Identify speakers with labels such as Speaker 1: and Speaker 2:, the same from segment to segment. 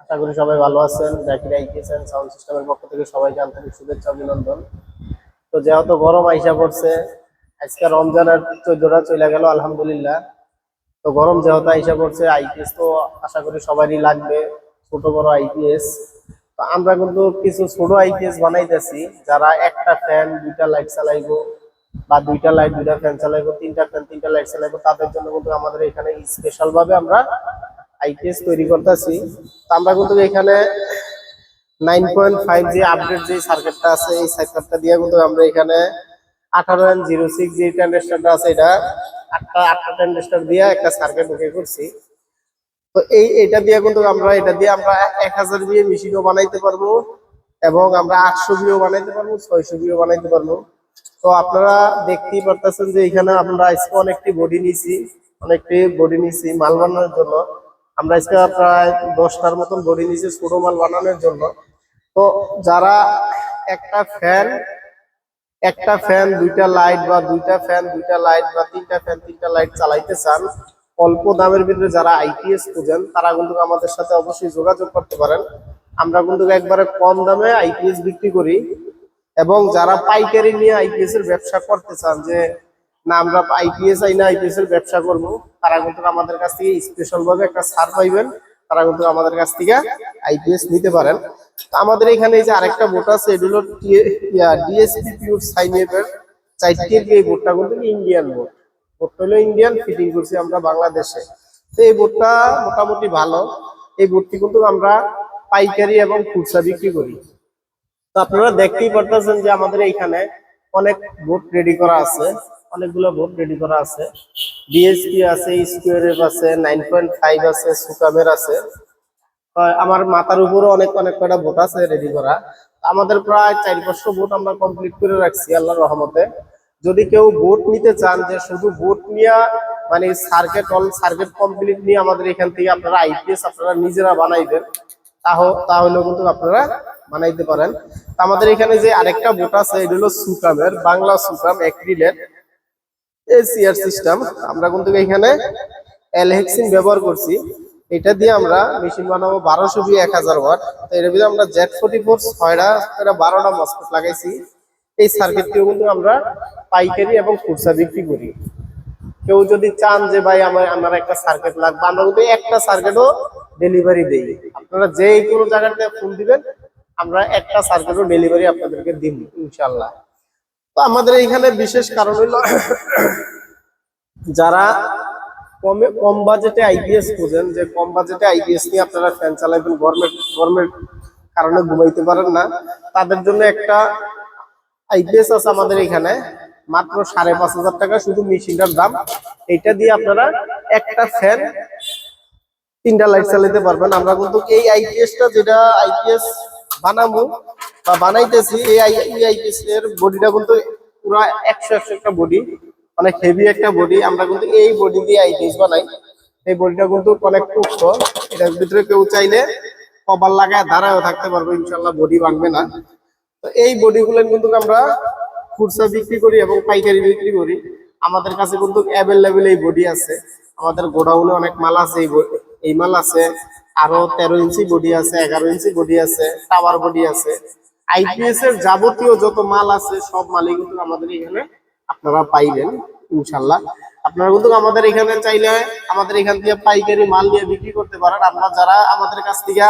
Speaker 1: আশা করি সবাই ভালো আছেন পক্ষ থেকে অভিনন্দন। তো যেহেতু গরম আইসা চলে গেল, আলহামদুলিল্লাহ। তো গরম যেহেতু আইসা পড়ছে, আইপিএস তো আশা করি সবারই লাগবে, ছোট বড় আইপিএস। তো আমরা কিন্তু কিছু ছোট আইপিএস বানাইতেছি, যারা একটা ফ্যান দুইটা লাইট চালাইবো বা দুইটা লাইট দুইটা ফ্যান চালাইবো, তিনটা ফ্যান তিনটা লাইট চালাইবো, তাদের জন্য কিন্তু আমাদের এখানে স্পেশাল ভাবে আমরা আইপিএস তৈরি করতেছি। তো আমরা কিন্তু এখানে নাইন পয়েন্ট ফাইভ যে আপডেট যে সার্কিটটা আছে, এই সার্কিটটা দিয়ে কিন্তু আমরা এখানে আঠারো এন জিরো সিক্স যে ট্রানজিস্টারটা আছে, এটা আটটা আটটা ট্রানজিস্টার দিয়ে একটা সার্কিট ঢুকে করছি। তো এই, এটা দিয়ে কিন্তু আমরা, এটা দিয়ে আমরা এক হাজার বিয়ে মেশিনও বানাইতে পারব এবং আমরা আটশো বিও বানাইতে পারব, ছয়শো বিও বানাইতে পারব। তো আপনারা দেখতেই পারতেছেন যে এখানে আমরা আজকে অনেকটি বডি নিছি অনেকটি বডি নিছি মাল বানানোর জন্য। আমরা আজকে প্রায় দশটার মতন বডি নিছি ছোট মাল বানানোর জন্য। তো যারা একটা ফ্যান একটা ফ্যান দুইটা লাইট বা দুইটা ফ্যান দুইটা লাইট বা তিনটা ফ্যান তিনটা লাইট চালাইতে চান, অল্প দামের ভিতরে যারা আইপিএস খুঁজেন, তারা কিন্তু আমাদের সাথে অবশ্যই যোগাযোগ করতে পারেন। আমরা কিন্তু একবারে কম দামে আইপিএস বিক্রি করি। এবং যারা পাইকারি নিয়ে আইপিএস এর ব্যবসা করতে চান যে, না, আমরা আইপিএস আই না আইপিএস এর ব্যবসা করব, তারা কিন্তু আমাদের কাছ থেকে স্পেশাল ভাবে একটা ছাড় পাইবেন। তারা কিন্তু আমাদের কাছ থেকে আইপিএস নিতে পারেন। আমাদের এখানে যে আরেকটা বোট আছে এগুলো ডিএসপি পিউর সাইনেপের চারটির যে বোটটা কিন্তু ইন্ডিয়ান বোট বোটটা হলো ইন্ডিয়ান ফিটিং করছি আমরা বাংলাদেশে। তো এই বোটটা মোটামুটি ভালো। এই বোটটি কিন্তু আমরা পাইকারি এবং খুচরা বিক্রি করি। তো আপনারা দেখতেই পারতেছেন যে আমাদের এইখানে অনেক বোট রেডি করা আছে। অনেকগুলো বোট রেডি করা আছে। ডিএসপি আছে স্কোয়ার এফ আছে নাইন পয়েন্ট ফাইভ আছে সুকামের আছে। আমার মাথার উপরে অনেক অনেক কয়টা বোট আছে রেডি করা। আমাদের প্রায় চার পাঁচশো বোট আমরা কমপ্লিট করে রাখছি আল্লাহর রহমতে। যদি কেউ বোট নিতে চান যে শুধু বোট নিয়ে মানে সার্কেট অল সার্কেট কমপ্লিট নিয়ে আমাদের এখান থেকে আপনারা আইপিএস আপনারা নিজেরা বানাইবেন। তাহলেও কিন্তু আপনারা বানাইতে পারেন। আমাদের এখানে যে আরেকটা বোট আছে, এটা হলো সুকামের, বাংলা সুকাম অ্যাক্রিলের এসিআর সিস্টেম। আমরা কিন্তু এখানে এলহেক্সিন ব্যবহার করছি। এটা দিয়ে আমরা মেশিন বানাবো বারোশো বি এক হাজার ওয়াট। তো এর ভিতরে আমরা জেড ফোর্টি ফোর, ছয়টা বারোটা মসকেট লাগাইছি। এই সার্কিটটিও কিন্তু আমরা পাইকারি এবং খুচরা বিক্রি করি। কেউ যদি চান যে, ভাই, আমার আমার একটা সার্কিট লাগবে। আমরা কিন্তু একটা সার্কিটও ডেলিভারি দেই। আপনারা যে কোনো জায়গাতে ফোন দিবেন, আমরা একটা সার্কিটও ডেলিভারি আপনাদেরকে দিন ইনশাল্লাহ তো আমাদের এখানে বিশেষ কারণ হলো যারা কমে কম বাজেটে আইপিএস খুঁজেন, যে কম বাজেটে আইপিএস নিয়ে আপনারা ফ্যান চালাবেন গরমের গরমের কারণে ঘুমাইতে পারেন না, তাদের জন্য একটা আইপিএস আছে আমাদের এখানে, মাত্র সাড়ে পাঁচ হাজার টাকা, শুধু মেশিনটার দাম। এটা দিয়ে আপনারা একটা ফ্যান তিনটা লাইট চালাতে পারবেন। আমরা কিন্তু এই আইপিএসটা যেটা আইপিএস বানাবো বা বানাইতেছি, এই আইপিএস এর বডিটা কিন্তু পুরো একশো একশো একটা বডি অনেক হেভি একটা বডি আমরা কিন্তু এই বডি দিয়ে আইপিএস বানাই। এই বডিটা কিন্তু অনেক পুষ্ট এটার ভিতরে কেউ চাইলে কবার লাগায় দাঁড়ায়ও থাকতে পারব ইনশাল্লাহ বডি ভাঙবে না। তো এই বডিগুলো কিন্তু আমরা খুচরা বিক্রি করি এবং পাইকারি বিক্রি করি। আমাদের কাছে কিন্তু অ্যাভেলেবেল এই বডি আছে। আমাদের গোডাউনে অনেক মাল আছে এই এই মাল আছে। আরও তেরো ইঞ্চি বডি আছে, এগারো ইঞ্চি বডি আছে, টাওয়ার বডি আছে। আইপিএস এর যাবতীয় যত মাল আছে, সব মালই কিন্তু আমাদের এখানে আপনারা পাইবেন, ইনশাল্লাহ। আপনারা কিন্তু আমাদের এখানে চাইলে আমাদের এখান থেকে পাইকারি মাল নিয়ে বিক্রি করতে পারেন। আপনারা যারা আমাদের কাছ থেকে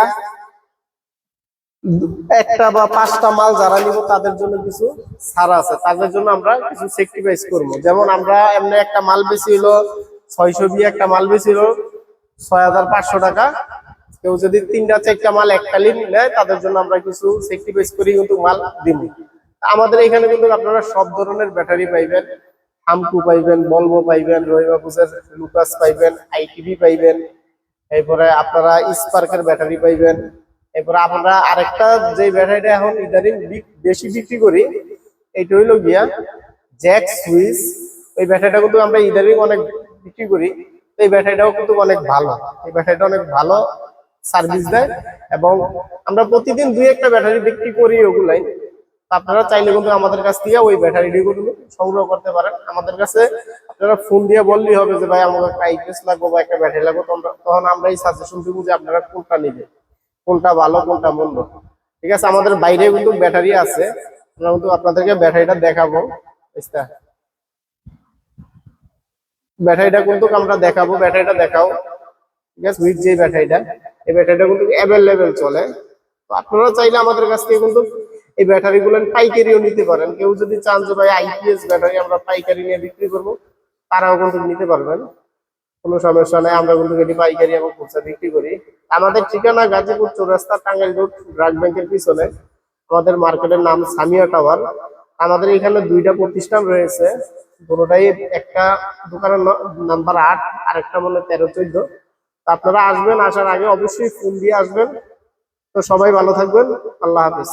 Speaker 1: একটা বা পাঁচটা মাল যারা নিব, তাদের জন্য কিছু ছাড় আছে। তাদের জন্য আমরা কিছু সেক্রিফাইস করব। যেমন আমরা এমনি একটা মাল বেশি হলো, ছয়শো একটা মাল বেশি হলো ছয় হাজার পাঁচশো টাকা। কেউ যদি তিনটা চারটা মাল এককালীন নেয়, তাদের জন্য আমরা কিছু সেক্রিফাইস করি কিন্তু মাল দিব। আমাদের এখানে কিন্তু আপনারা সব ধরনের ব্যাটারি পাইবেন। হামকু পাইবেন, বলব পাইবেন রহিবাবুজের লুকাস পাইবেন আইটিভি পাইবেন। এরপরে আপনারা স্পার্কের ব্যাটারি পাইবেন। এরপরে আমরা আরেকটা যে ব্যাটারিটা এখন ইদানিং বেশি বিক্রি করি, এইটা হইল গিয়া জ্যাক সুইচ ওই ব্যাটারিটা কিন্তু আমরা ইদানিং অনেক বিক্রি করি। এই ব্যাটারিটাও কিন্তু অনেক ভালো। এই ব্যাটারিটা অনেক ভালো সার্ভিস দেয় এবং আমরা প্রতিদিন দুই একটা ব্যাটারি বিক্রি করি ওগুলাই আপনারা চাইলে কিন্তু আমাদের কাছ থেকে ওই ব্যাটারিগুলো সংগ্রহ করতে পারেন। আমাদের কাছে আপনারা ফোন দিয়ে বললেই হবে যে, ভাই, আমাকে একটা আইপিএস লাগবে বা একটা ব্যাটারি লাগবো। তখন আমরা এই সাজেশন দিব যে, আপনারা কোনটা নেবেন? কোনটা ভালো, কোনটা মন্দ? ঠিক আছে? আমাদের বাইরে কিন্তু ব্যাটারি আছে। আমরা কিন্তু আপনাদেরকে ব্যাটারিটা দেখাবো। বুঝতে ব্যাটারিটা কিন্তু আমরা দেখাবো, ব্যাটারিটা দেখাও। আছে উইথ যে ব্যাটারিটা, এই ব্যাটারিটা কিন্তু অ্যাভেলেবেল চলে। তো আপনারা চাইলে আমাদের কাছ থেকে কিন্তু এই ব্যাটারি গুলো পাইকারিও নিতে পারেন। কেউ যদি চান যে ভাই আইপিএস ব্যাটারি আমরা পাইকারি নিয়ে বিক্রি করব, তারাও কিন্তু নিতে পারবেন। কোনো সমস্যা নেই, আমরা কিন্তু এটি পাইকারি এবং খুচরা বিক্রি করি। আমাদের ঠিকানা গাজীপুর চৌরাস্তা, টাঙ্গাইল রোড, ব্রাক ব্যাংকের পিছনে। আমাদের মার্কেটের নাম সামিয়া টাওয়ার। আমাদের এখানে দুইটা প্রতিষ্ঠান রয়েছে। পুরোটাই একটা দোকানের নাম্বার আট আর একটা মনে তেরো, চোদ্দ। আপনারা আসবেন, আসার আগে অবশ্যই ফোন দিয়ে আসবেন। তো সবাই ভালো থাকবেন। আল্লাহ হাফিজ।